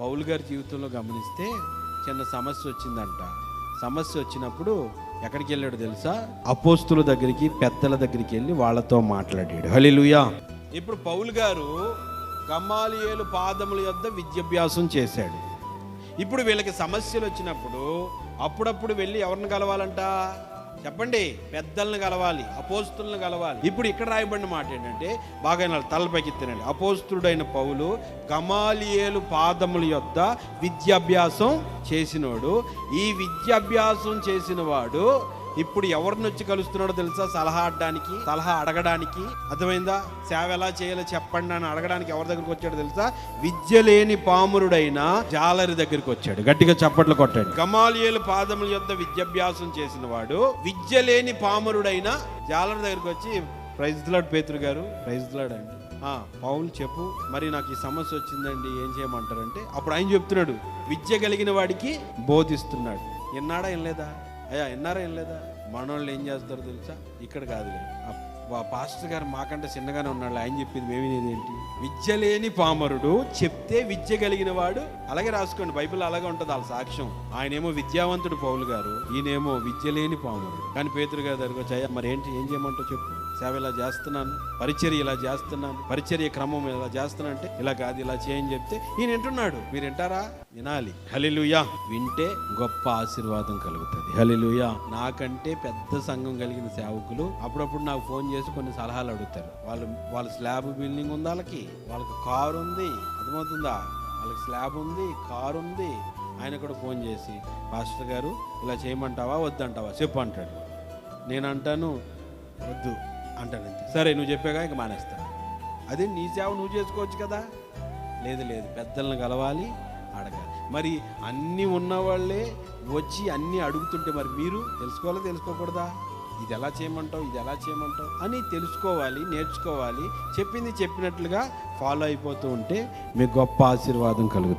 Paul గారి జీవితంలో గమనిస్తే చిన్న సమస్య వచ్చిందంట. సమస్య వచ్చినప్పుడు ఎక్కడికి వెళ్ళాడు తెలుసా? అపోస్తుల దగ్గరికి పెద్దల దగ్గరికి వెళ్ళి వాళ్ళతో మాట్లాడాడు. హలిలుయా ఇప్పుడు పౌల్ గారు గమ్మాలియేలు పాదముల యొద్ద విద్యాభ్యాసం చేశాడు. ఇప్పుడు వీళ్ళకి సమస్యలు వచ్చినప్పుడు అప్పుడప్పుడు వెళ్ళి ఎవరిని కలవాలంట? చెప్పండి పెద్దలను కలవాలి అపోస్తులను కలవాలి. ఇప్పుడు ఇక్కడ రాయబడిన మాట ఏంటంటే బాగా తలపైకి తినండి అపోస్తుడైన పౌలు గమాలియేలు పాదముల యొక్క విద్యాభ్యాసం చేసినోడు. ఈ విద్యాభ్యాసం చేసిన వాడు ఇప్పుడు ఎవరిని వచ్చి కలుస్తున్నాడో తెలుసా? సలహా అడడానికి సలహా అడగడానికి. అర్థమైందా? సేవ ఎలా చేయాలో చెప్పండి అని అడగడానికి ఎవరి దగ్గరికి వచ్చాడో తెలుసా? విద్య లేని పామురుడైన జాలరి దగ్గరికి వచ్చాడు. గట్టిగా చప్పట్లు కొట్టాడు. గమాలియేలు పాదముల యొక్క విద్యాభ్యాసం చేసిన వాడు విద్య లేని పామరుడైన జాలరి దగ్గరికి వచ్చి ప్రైజ్లాడ్ పేతురు గారు ప్రైజ్లాడ్ అండి. ఆ, పౌలు చెప్పు. మరి నాకు ఈ సమస్య వచ్చిందండి. ఏం చేయమంటారంటే అప్పుడు ఆయన చెప్తున్నాడు విద్య కలిగిన వాడికి బోధిస్తున్నాడు. విన్నాడా ఏం లేదా? అయ్యా విన్నారా ఏం లేదా? మనోళ్ళు ఏం చేస్తారో తెలుసా? ఇక్కడ కాదులే ఆ వా పాస్టర్ గారు మాకంటే చిన్నగానే ఉన్నాడు. ఆయన చెప్పింది మేము ఏంటి? విద్య లేని పామరుడు చెప్తే విద్య కలిగిన వాడు అలాగే రాసుకోండి. బైబిల్ అలాగే ఉంటుంది వాళ్ళ సాక్ష్యం. ఆయనేమో విద్యావంతుడు పౌలు గారు ఈయనేమో విద్య లేని పామరుడు. కానీ పేతురు గారి దగ్గరకు వచ్చి మరి ఏంటి? ఏం చేయమంటావు చెప్పు. సేవ ఇలా చేస్తున్నాను. పరిచర్య ఇలా చేస్తున్నాను. పరిచర్య క్రమం ఇలా చేస్తున్నా అంటే ఇలా కాదు ఇలా చేయని చెప్తే ఈయన వింటున్నాడు. మీరు వింటారా? వినాలి. హలిలుయా వింటే గొప్ప ఆశీర్వాదం కలుగుతుంది. హలిలుయా నాకంటే పెద్ద సంఘం కలిగిన సేవకులు అప్పుడప్పుడు నాకు ఫోన్ చేసి కొన్ని సలహాలు అడుగుతారు. వాళ్ళు వాళ్ళ స్లాబ్ బిల్డింగ్ ఉంది వాళ్ళకి వాళ్ళకి కారు ఉంది అర్థమవుతుందా? వాళ్ళకి స్లాబ్ ఉంది కారు ఉంది. ఆయన కూడా ఫోన్ చేసి పాస్టర్ గారు ఇలా చేయమంటావా? వద్దంటావా? చెప్పు అంటాడు. నేను అంటాను వద్దు అంటాను అంతే. సరే నువ్వు చెప్పాగా ఇంక మానేస్తాను అదే నీ సేవ నువ్వు చేసుకోవచ్చు కదా? లేదు లేదు పెద్దలను కలవాలి అడగాలి. మరి అన్నీ ఉన్నవాళ్ళే వచ్చి అన్నీ అడుగుతుంటే మరి మీరు తెలుసుకోవాలా తెలుసుకోకూడదా? ఇది ఎలా చేయమంటావు ఇది ఎలా చేయమంటావు అని తెలుసుకోవాలి నేర్చుకోవాలి. చెప్పింది చెప్పినట్లుగా ఫాలో అయిపోతూ ఉంటే మీకు గొప్ప ఆశీర్వాదం కలుగుతుంది.